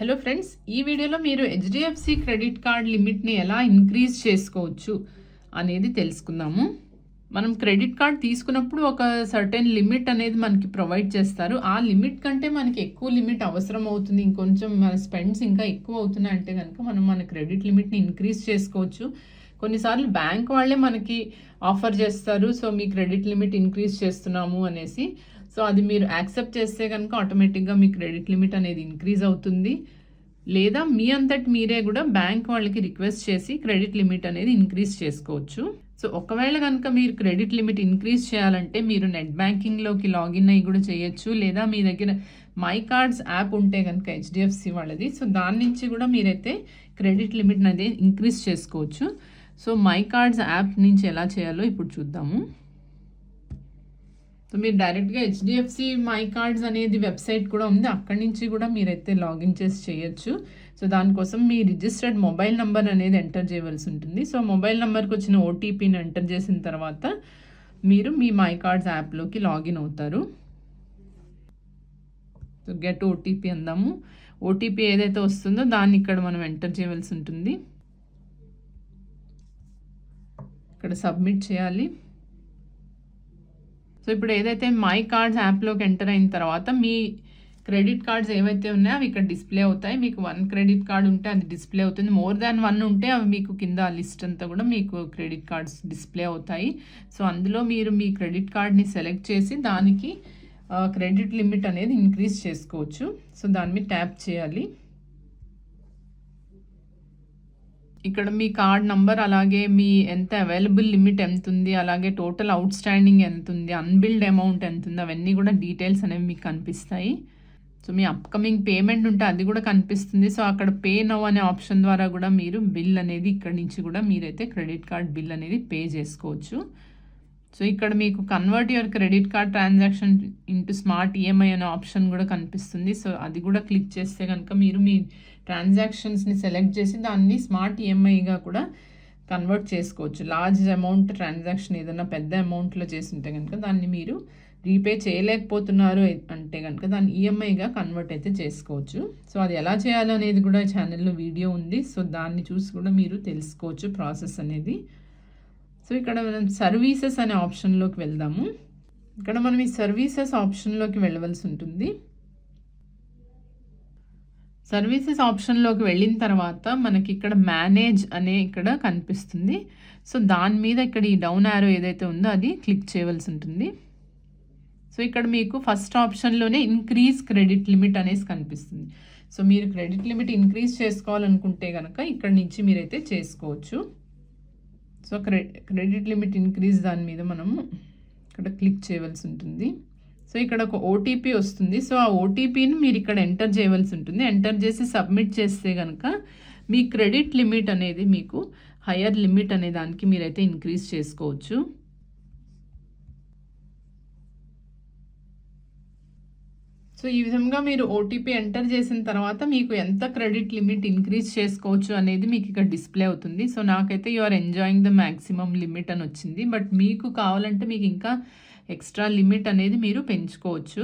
Hello friends ఈ వీడియోలో మీరు హెచ్డిఎఫ్సి క్రెడిట్ కార్డ్ లిమిట్ని ఎలా ఇంక్రీజ్ చేసుకోవచ్చు అనేది తెలుసుకుందాము. మనం క్రెడిట్ కార్డ్ తీసుకున్నప్పుడు ఒక సర్టెన్ లిమిట్ అనేది మనకి ప్రొవైడ్ చేస్తారు. ఆ లిమిట్ కంటే మనకి ఎక్కువ లిమిట్ అవసరం అవుతుంది. ఇంకొంచెం మన స్పెండ్స్ ఇంకా ఎక్కువ అవుతున్నాయి అంటే కనుక మనం మన క్రెడిట్ లిమిట్ని ఇంక్రీజ్ చేసుకోవచ్చు. కొన్నిసార్లు బ్యాంక్ వాళ్ళే మనకి ఆఫర్ చేస్తారు. సో మీ క్రెడిట్ లిమిట్ ఇంక్రీజ్ చేస్తున్నాము అనేసి. సో అది మీరు యాక్సెప్ట్ చేస్తే కనుక ఆటోమేటిక్గా మీ క్రెడిట్ లిమిట్ అనేది ఇంక్రీజ్ అవుతుంది. లేదా మీ అంతటి మీరే కూడా బ్యాంక్ వాళ్ళకి రిక్వెస్ట్ చేసి క్రెడిట్ లిమిట్ అనేది ఇంక్రీజ్ చేసుకోవచ్చు. సో ఒకవేళ కనుక మీరు క్రెడిట్ లిమిట్ ఇంక్రీజ్ చేయాలంటే మీరు నెట్ బ్యాంకింగ్లోకి లాగిన్ అయ్యి కూడా చేయొచ్చు. లేదా మీ దగ్గర మై కార్డ్స్ యాప్ ఉంటే కనుక హెచ్డిఎఫ్సి వాళ్ళది. సో దాని నుంచి కూడా మీరైతే క్రెడిట్ లిమిట్ అనేది ఇంక్రీజ్ చేసుకోవచ్చు. సో మై కార్డ్స్ యాప్ నుంచి ఎలా చేయాలో ఇప్పుడు చూద్దాము. సో మీరు డైరెక్ట్గా హెచ్డిఎఫ్సి మై కార్డ్స్ అనేది వెబ్సైట్ కూడా ఉంది. అక్కడి నుంచి కూడా మీరైతే లాగిన్ చేసి చేయొచ్చు. సో దానికోసం మీ రిజిస్టర్డ్ మొబైల్ నెంబర్ అనేది ఎంటర్ చేయవలసి ఉంటుంది. సో మొబైల్ నెంబర్కి వచ్చిన ఓటీపీని ఎంటర్ చేసిన తర్వాత మీరు మీ మై కార్డ్స్ యాప్లోకి లాగిన్ అవుతారు. సో గెట్ ఓటీపీ అందాము. ఓటీపీ ఏదైతే వస్తుందో దాన్ని ఇక్కడ మనం ఎంటర్ చేయవలసి ఉంటుంది. ఇక్కడ సబ్మిట్ చేయాలి. సో ఇప్పుడు ఏదైతే మై కార్డ్స్ యాప్లోకి ఎంటర్ అయిన తర్వాత మీ క్రెడిట్ కార్డ్స్ ఏవైతే ఉన్నాయో అవి ఇక్కడ డిస్ప్లే అవుతాయి. మీకు వన్ క్రెడిట్ కార్డ్ ఉంటే అది డిస్ప్లే అవుతుంది. మోర్ దాన్ వన్ ఉంటే అవి మీకు కింద లిస్ట్ అంతా కూడా మీకు క్రెడిట్ కార్డ్స్ డిస్ప్లే అవుతాయి. సో అందులో మీరు మీ క్రెడిట్ కార్డ్ని సెలెక్ట్ చేసి దానికి క్రెడిట్ లిమిట్ అనేది ఇంక్రీజ్ చేసుకోవచ్చు. సో దాని మీద ట్యాప్ చేయాలి. ఇక్కడ మీ కార్డ్ నంబర్ అలాగే మీ ఎంత అవైలబుల్ లిమిట్ ఎంత ఉంది అలాగే టోటల్ అవుట్ స్టాండింగ్ ఎంత ఉంది అన్బిల్డ్ అమౌంట్ ఎంత ఉంది అవన్నీ కూడా డీటెయిల్స్ అనేవి మీకు కనిపిస్తాయి. సో మీ అప్కమింగ్ పేమెంట్ ఉంటే అది కూడా కనిపిస్తుంది. సో అక్కడ పే నవ్ అనే ఆప్షన్ ద్వారా కూడా మీరు బిల్ అనేది ఇక్కడ నుంచి కూడా మీరైతే క్రెడిట్ కార్డ్ బిల్ అనేది పే చేసుకోవచ్చు. సో ఇక్కడ మీకు convert your credit card transaction into smart EMI అనే ఆప్షన్ కూడా కనిపిస్తుంది. సో అది కూడా క్లిక్ చేస్తే కనుక మీరు మీ ట్రాన్సాక్షన్స్ని సెలెక్ట్ చేసి దాన్ని స్మార్ట్ ఈఎంఐగా కూడా కన్వర్ట్ చేసుకోవచ్చు. లార్జ్ అమౌంట్ ట్రాన్సాక్షన్ ఏదైనా పెద్ద అమౌంట్లో చేస్తుంటే కనుక దాన్ని మీరు రీపే చేయలేకపోతున్నారు అంటే కనుక దాన్ని ఈఎంఐగా కన్వర్ట్ అయితే చేసుకోవచ్చు. సో అది ఎలా చేయాలో అనేది కూడా ఛానల్లో వీడియో ఉంది. సో దాన్ని చూసి కూడా మీరు తెలుసుకోవచ్చు ప్రాసెస్ అనేది. సో ఇక్కడ మనం సర్వీసెస్ అనే ఆప్షన్లోకి వెళ్దాము. ఇక్కడ మనం ఈ సర్వీసెస్ ఆప్షన్లోకి వెళ్ళవలసి ఉంటుంది. సర్వీసెస్ ఆప్షన్లోకి వెళ్ళిన తర్వాత మనకి ఇక్కడ మేనేజ్ అనే ఇక్కడ కనిపిస్తుంది. సో దాని మీద ఇక్కడ ఈ డౌన్ యారో ఏదైతే ఉందో అది క్లిక్ చేయవలసి ఉంటుంది. సో ఇక్కడ మీకు ఫస్ట్ ఆప్షన్లోనే ఇంక్రీజ్ క్రెడిట్ లిమిట్ అనేసి కనిపిస్తుంది. సో మీరు క్రెడిట్ లిమిట్ ఇంక్రీజ్ చేసుకోవాలనుకుంటే కనుక ఇక్కడ నుంచి మీరైతే చేసుకోవచ్చు. సో క్రెడిట్ లిమిట్ ఇంక్రీజ్ దాని మీద మనము ఇక్కడ క్లిక్ చేయవలసి ఉంటుంది. సో ఇక్కడ ఒక ఓటీపీ వస్తుంది. సో ఆ ఓటీపీని మీరు ఇక్కడ ఎంటర్ చేయవలసి ఉంటుంది. ఎంటర్ చేసి సబ్మిట్ చేస్తే కనుక మీ క్రెడిట్ లిమిట్ అనేది మీకు హయ్యర్ లిమిట్ అనే దానికి మీరైతే ఇంక్రీజ్ చేసుకోవచ్చు. సో ఈ విధంగా మీరు ఓటీపీ ఎంటర్ చేసిన తర్వాత మీకు ఎంత క్రెడిట్ లిమిట్ ఇంక్రీజ్ చేసుకోవచ్చు అనేది మీకు ఇక్కడ డిస్ప్లే అవుతుంది. సో నాకైతే you are enjoying the maximum limit అని వచ్చింది. బట్ మీకు కావాలంటే మీకు ఇంకా ఎక్స్ట్రా లిమిట్ అనేది మీరు పెంచుకోవచ్చు.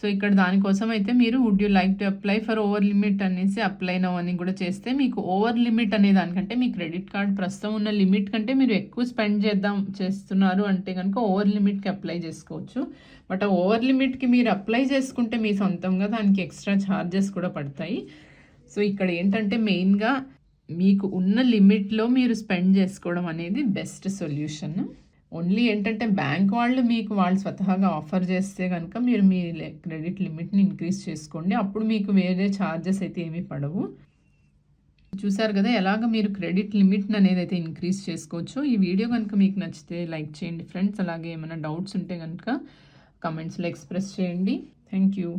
సో ఇక్కడ దానికోసం అయితే మీరు would you like to apply for over limit అనేసి అప్లై నౌ అని కూడా చేస్తే మీకు ఓవర్ లిమిట్ అనే దానికంటే మీ క్రెడిట్ కార్డ్ ప్రస్తుతం ఉన్న లిమిట్ కంటే మీరు ఎక్కువ స్పెండ్ చేద్దాం చేస్తున్నారు అంటే కనుక ఓవర్ లిమిట్కి అప్లై చేసుకోవచ్చు. బట్ ఆ ఓవర్ లిమిట్కి మీరు అప్లై చేసుకుంటే మీ సొంతంగా దానికి ఎక్స్ట్రా ఛార్జెస్ కూడా పడతాయి. సో ఇక్కడ ఏంటంటే మెయిన్గా మీకు ఉన్న లిమిట్లో మీరు స్పెండ్ చేసుకోవడం అనేది బెస్ట్ సొల్యూషన్ ఓన్లీ ఏంటంటే బ్యాంక్ వాళ్ళు మీకు వాళ్ళు స్వతహాగా ఆఫర్ చేస్తే కనుక మీరు మీ క్రెడిట్ లిమిట్ని ఇంక్రీజ్ చేసుకోండి. అప్పుడు మీకు వేరే ఛార్జెస్ అయితే ఏమీ పడవు. చూసారు కదా ఎలాగ మీరు క్రెడిట్ లిమిట్ని అనేది అయితే ఇంక్రీజ్ చేసుకోవచ్చు. ఈ వీడియో కనుక మీకు నచ్చితే లైక్ చేయండి ఫ్రెండ్స్. అలాగే ఏమైనా డౌట్స్ ఉంటే కనుక కమెంట్స్లో ఎక్స్ప్రెస్ చేయండి. Thank you